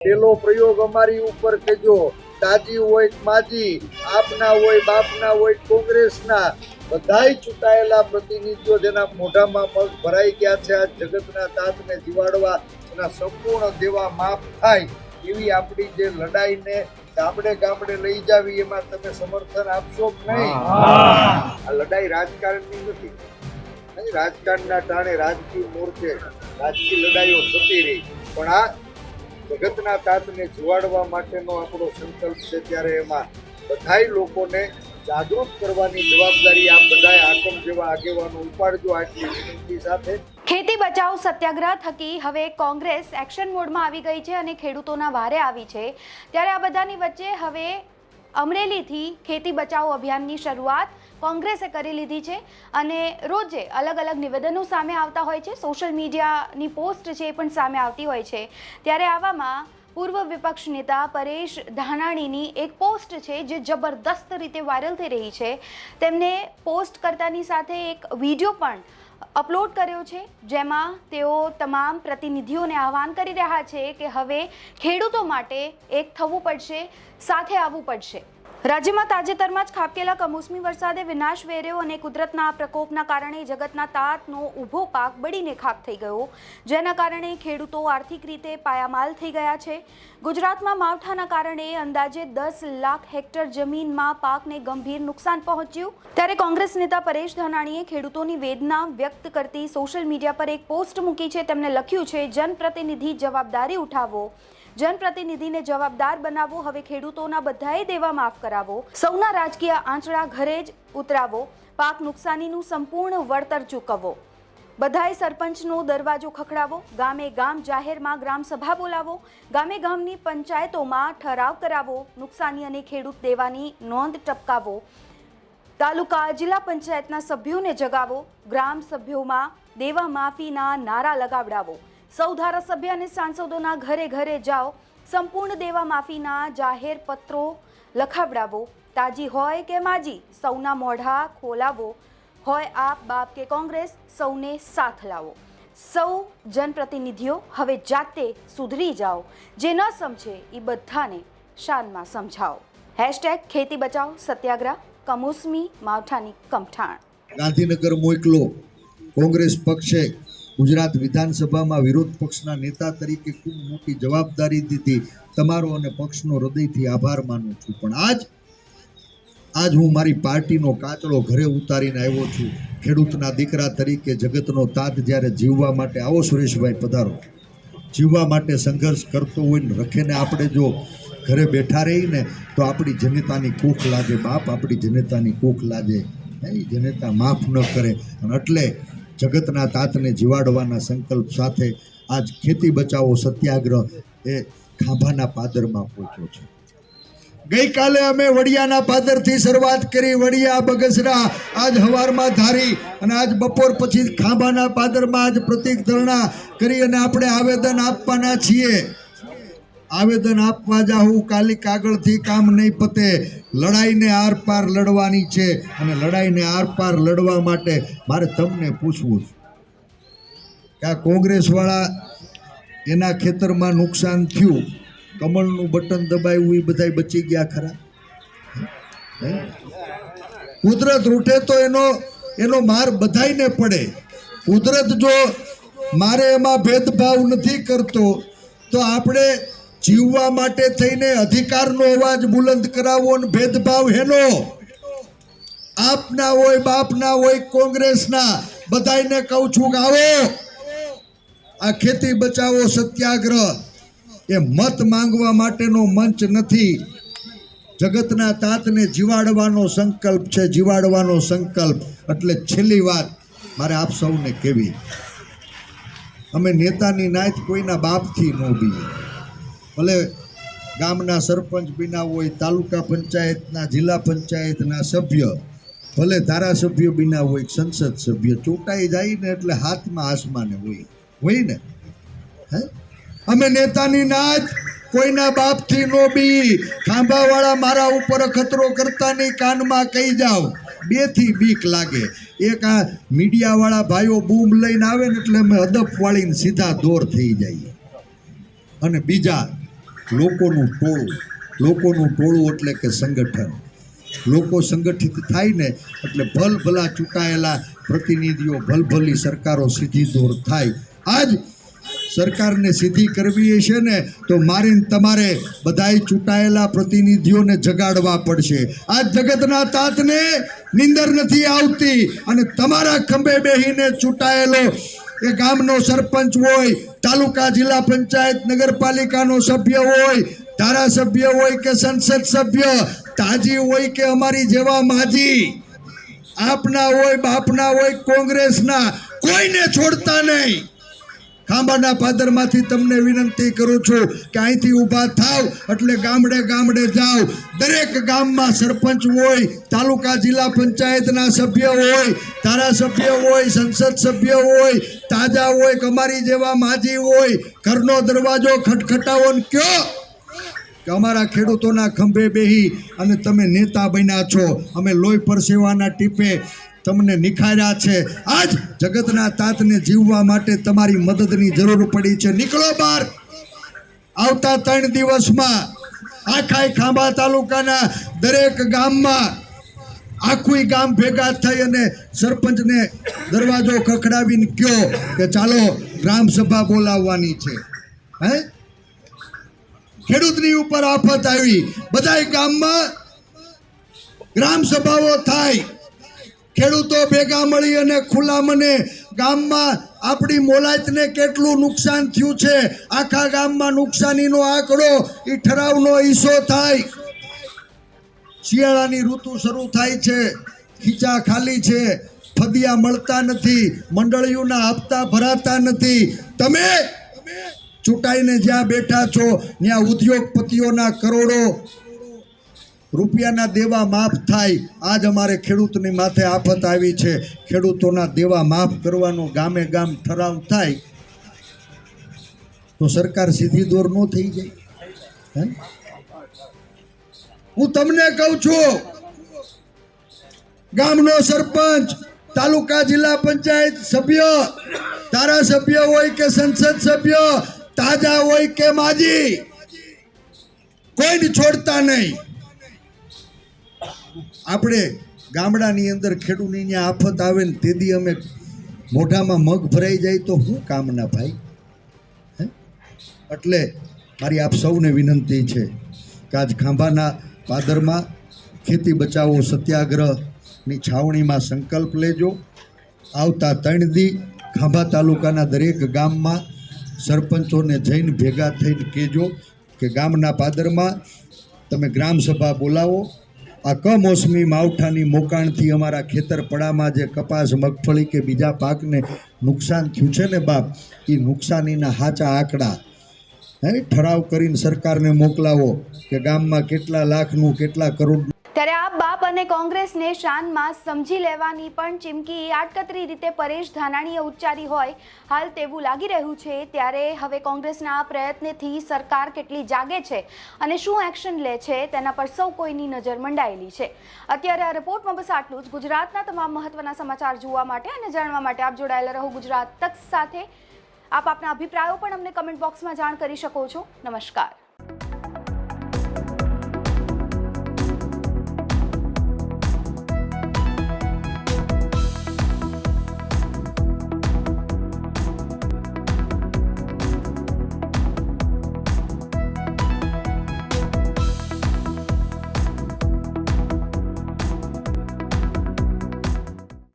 પેલો પ્રયોગ અમારી ઉપર કહેજો દાજી હોય માજી આપના હોય બાપના હોય કોંગ્રેસના બધાય ચૂંટાયેલા પ્રતિનિધિઓ જેના મોઢામાં પગ ભરાઈ ગયા છે આ જગતના તાતને જીવાડવા એના સંપૂર્ણ દેવા માફ થાય એવી આપણી જે લડાઈને ગામડે ગામડે લઈ જાવી એમાં તમે સમર્થન આપશો કે નહીં? આ લડાઈ રાજકારણની નથી. રાજકારણના ટાણે રાજકીય મોરચે રાજકીય લડાઈઓ થતી રહી. પણ આ જગતના તાતને જીવાડવા માટેનો આપણો સંકલ્પ છે ત્યારે એમાં બધાય લોકોને જાગૃત કરવાની જવાબદારી આ બધાય આકમ જેવા આગેવાનો ઉપાડજો આટલી વિનંતી સાથે. ખેતી બચાવ સત્યાગ્રહ થકી હવે કોંગ્રેસ એક્શન મોડમાં આવી ગઈ છે અને ખેડૂતોના વારે આવી છે. ત્યારે આ બધાની વચ્ચે હવે અમરેલીથી ખેતી બચાવ અભિયાનની શરૂઆત કોંગ્રેસે કરી લીધી છે અને રોજે અલગ અલગ નિવેદનો સામે આવતા હોય છે. સોશિયલ મીડિયાની પોસ્ટ છે એ પણ સામે આવતી હોય છે. ત્યારે આવામાં પૂર્વ વિપક્ષ નેતા પરેશ ધાનાણીની એક પોસ્ટ છે જે જબરદસ્ત રીતે વાયરલ થઈ રહી છે. તેમને પોસ્ટ કરતાની સાથે એક વીડિયો પણ અપલોડ કર્યો છે, જેમાં તેઓ તમામ પ્રતિનિધિઓને આહવાન કરી રહ્યા છે કે હવે ખેડૂતો માટે એક થવું પડશે, સાથે આવવું પડશે. રાજ્યમાં તાજેતરમાં જ ખાબકેલા કમોસમી વરસાદે વિનાશ વેર્યો અને કુદરતના પ્રકોપના કારણે જગતના તાતનો ઊભો પાક બળીને ખાક થઈ ગયો. જેના કારણે ખેડૂતો આર્થિક રીતે પાયામાલ થઈ ગયા છે. ગુજરાતમાં માવઠાના કારણે અંદાજે દસ લાખ હેક્ટર જમીનમાં પાકને ગંભીર નુકસાન પહોંચ્યું. ત્યારે કોંગ્રેસ નેતા પરેશ ધાનાણીએ ખેડૂતોની વેદના વ્યક્ત કરતી સોશિયલ મીડિયા પર એક પોસ્ટ મૂકી છે. તેમણે લખ્યું છે, જનપ્રતિનિધિ જવાબદારી ઉઠાવો. જનપ્રતિનિધિને જવાબદાર બનાવો, હવે ખેડૂતોના બધાએ દેવા માફ કરાવો. સૌના રાજકીય આંચડા ઘરે જ ઉતરાવો. પાક નુકસાનીનું સંપૂર્ણ વળતર ચૂકવવો બધાએ સરપંચનો દરવાજો ખખડાવો. ગામે ગામ જાહેરમાં ગ્રામસભા બોલાવો. ગામે ગામની પંચાયતોમાં ઠરાવ કરાવો. નુકસાની અને ખેડૂત દેવાની નોંધ ટપકાવો. તાલુકા જિલ્લા પંચાયતના સભ્યોને જગાવો. ગ્રામ સભ્યોમાં દેવા માફીના નારા લગાવડાવો. સૌ ધારાસભ્ય અને સાંસદોના ઘરે ઘરે જાઓ. સંપૂર્ણ દેવા માફીના જાહેર પત્રો લખાવડાવો. તાજી હોય કે માજી, સૌના મોઢા ખોલાવો. હોય આપ બાપ કે કોંગ્રેસ, સૌને સાથ લાવો. સૌ જનપ્રતિનિધિઓ, હવે જાતે સુધરી જાઓ. જે ન સમજે એ બધાને શાનમાં સમજાવો. હેશટેગ ખેતી બચાવ, સત્યાગ્રહ, કમોસમી, માવઠાની કમઠાણ. ગાંધીનગર મોકલો કોંગ્રેસ પક્ષે ગુજરાત વિધાનસભામાં વિરોધ પક્ષના નેતા તરીકે ખૂબ મોટી જવાબદારી દીધી. તમારો અને પક્ષનો હૃદયથી આભાર માનું છું. પણ આજ આજ હું મારી પાર્ટીનો કાચળો ઘરે ઉતારીને આવ્યો છું. ખેડૂતના દીકરા તરીકે જગતનો તાત જ્યારે જીવવા માટે આવો સુરેશભાઈ પધારો. જીવવા માટે સંઘર્ષ કરતો હોય ને રખેને આપણે જો ઘરે બેઠા રહીને તો આપણી જનતાની કૂખ લાગે. બાપ આપણી જનતાની કૂખ લાગે. જનતા માફ ન કરે. અને એટલે જગતના તાતને જીવાડવાના સંકલ્પ સાથે આજ ખેતી બચાવો સત્યાગ્રહ એ ખાંભાના પાદરમાં પહોંચ્યો છે. ગઈકાલે અમે વડિયાના પાદરથી શરૂઆત કરી વડિયા, બગસરા, આજ હવારમાં ધારી અને આજ બપોર પછી ખાંભાના પાદરમાં આજ પ્રતિક ધરણા કરી અને આપણે આવેદન આપવાના છીએ. આવેદન આપવા જાઉં, કાલી કાગળથી કામ નહીં પતે. લડાઈને આર પાર લડવાની છે અને લડાઈને આરપાર લડવા માટે મારે તમને પૂછવું છે કે આ કોંગ્રેસવાળા એના ખેતરમાં નુકસાન થયું, કમળનું બટન દબાવ્યું એ બધાય બચી ગયા ખરા? કુદરત રૂઠે તો એનો એનો માર બધાઈને પડે. કુદરત જો મારે એમાં ભેદભાવ નથી કરતો, તો આપણે જીવવા માટે થઈને અધિકારનો અવાજ બુલંદ કરાવવો ને ભેદભાવ હેનો. આપના હોય બાપના હોય કોંગ્રેસના બધાને કહું છું કે આવો. આ ખેતી બચાવો સત્યાગ્રહ. એ મત માંગવા માટેનો મંચ નથી. જગતના તાતને જીવાડવાનો સંકલ્પ છે, જીવાડવાનો સંકલ્પ. એટલે છેલ્લી વાત મારે આપ સૌને કહેવી. અમે નેતાની નાત કોઈના બાપથી ન બીએ ભલે ગામના સરપંચ બિના હોય, તાલુકા પંચાયતના, જિલ્લા પંચાયતના સભ્ય, ભલે ધારાસભ્ય બિના હોય સંસદ સભ્ય, ચૂંટાઈ જાય ને એટલે હાથમાં આસમાને હોય. હોય ને? હે? અમે નેતાની નાચ, કોઈના બાપથી નો બી. ખાંભાવાળા મારા ઉપર ખતરો કરતા નહીં, કાનમાં કહી જાઓ. બેથી બીક લાગે. એક આ મીડિયાવાળા ભાઈઓ બૂમ લઈને આવે ને એટલે અમે અદપ વાળીને સીધા દોર થઈ જઈએ અને બીજા લોકોનું ટોળું લોકોનું ટોળું એટલે કે સંગઠન. લોકો સંગઠિત થાય ને એટલે ભલભલા ચૂંટાયેલા પ્રતિનિધિઓ ભલભલી સરકારો સીધી દૂર થાય. આજ સરકારને સીધી કરવી છે ને તો મારે તમારે બધાય ચૂંટાયેલા પ્રતિનિધિઓને જગાડવા પડશે. આ જગતના તાતને નિંદર નથી આવતી અને તમારા ખંભે બેહીને ચૂંટાયેલો એ ગામનો સરપંચ હોય, તાલુકા જિલ્લા પંચાયત, નગરપાલિકાનો સભ્ય હોય, ધારાસભ્ય હોય કે સંસદ સભ્ય, તાજી હોય કે અમારી જેવા માજી. આપના હોય, બાપના હોય, કોંગ્રેસના, કોઈને છોડતા નહીં. ખાંભાના પાદરમાંથી તમને વિનંતી કરું છું કે અહીંથી ઊભા થાવ, એટલે ગામડે ગામડે જાઓ. દરેક ગામમાં સરપંચ હોય, તાલુકા જિલ્લા પંચાયતના સભ્ય હોય, ધારાસભ્ય હોય, સંસદ સભ્ય હોય, તાજા હોય કમારી જેવા માજી હોય, ઘરનો દરવાજો ખટખટાવો કયો. કે અમારા ખેડૂતોના ખંભે બેહી અને તમે નેતા બન્યા છો. અમે લોહી પરસેવાના ટીપે તમને નિખાર્યા છે. આજ જગતના તાતને જીવવા માટે તમારી મદદની જરૂર પડી છે. નીકળો બહાર. આવતા ત્રણ દિવસમાં આખા ખાંભા તાલુકાના દરેક ગામમાં આખું ગામ ભેગા થઈ અને સરપંચને દરવાજો ખખડાવીને કયો કે ચાલો ગ્રામ સભા બોલાવવાની છે. હે? ખેડૂતની ઉપર આફત આવી. બધાય ગામમાં ગ્રામ સભાઓ થાય. ખેડૂતો ભેગા મળી અને ખુલ્લા મને ગામમાં આપણી મોલાયતને કેટલું નુકસાન થયું છે, આખા ગામમાં નુકસાનીનો આંકડો એ ઠરાવનો હિસ્સો થાય. શિયાળાની ઋતુ શરૂ થાય છે, ખીચા ખાલી છે, ફદિયા મળતા નથી, મંડળીઓના હપ્તા ભરાતા નથી. તમે ચૂંટાઈને જ્યાં બેઠા છો, ત્યાં ઉદ્યોગપતિઓના કરોડો રૂપિયાના દેવા માફ થાય. આજ અમારે ખેડૂતની માથે આફત આવી છે. ખેડૂતોના દેવા માફ કરવાનો ગામે ગામ ઠરાવ થાય. તો સરકાર સીધી દોર ન થઈ જાય. હે? તમને કહું છું, ગામનો સરપંચ, તાલુકા જિલ્લા પંચાયત સભ્ય, ધારાસભ્ય હોય કે સંસદ સભ્ય, તાજા હોય કે માજી કોઈને છોડતા નહીં. આપણે ગામડાની અંદર ખેડૂતની આફત આવે ને તેથી અમે મોઢામાં મગ ભરાઈ જાય તો શું કામના ભાઈ હે? એટલે મારી આપ સૌને વિનંતી છે કે આજ ખાંભાના પાદરમાં ખેતી બચાવો સત્યાગ્રહની છાવણીમાં સંકલ્પ લેજો આવતા ત્રણ દી ખાંભા તાલુકાના દરેક ગામમાં સરપંચોને જઈને ભેગા થઈને કહેજો કે ગામના પાદરમાં તમે ગ્રામસભા બોલાવો આ કમોસમી માવઠાની મોકાણથી અમારા ખેતરપડામાં જે કપાસ, મગફળી કે બીજા પાકને નુકસાન થયું છે ને બાપ એ નુકસાનીના સાચા આંકડા. હે ઠરાવ કરીને સરકારને મોકલાવો કે ગામમાં કેટલા લાખનું, કેટલા કરોડ ત્યારે આ બાપ અને કોંગ્રેસને શાનમાં સમજી લેવાની પણ ચીમકી આડકતરી રીતે પરેશ ધાનાણીએ ઉચ્ચારી હોય, હાલ તેવું લાગી રહ્યું છે. ત્યારે હવે કોંગ્રેસના આ પ્રયત્નથી સરકાર કેટલી જાગે છે અને શું એક્શન લે છે તેના પર સૌ કોઈની નજર મંડાયેલી છે. અત્યારે આ રિપોર્ટમાં બસ આટલું જ. ગુજરાતના તમામ મહત્વના સમાચાર જોવા માટે અને જાણવા માટે આપ જોડાયેલા રહો ગુજરાત તક સાથે. આપ આપના અભિપ્રાયો પણ અમને કમેન્ટ બોક્સમાં જાણ કરી શકો છો. નમસ્કાર.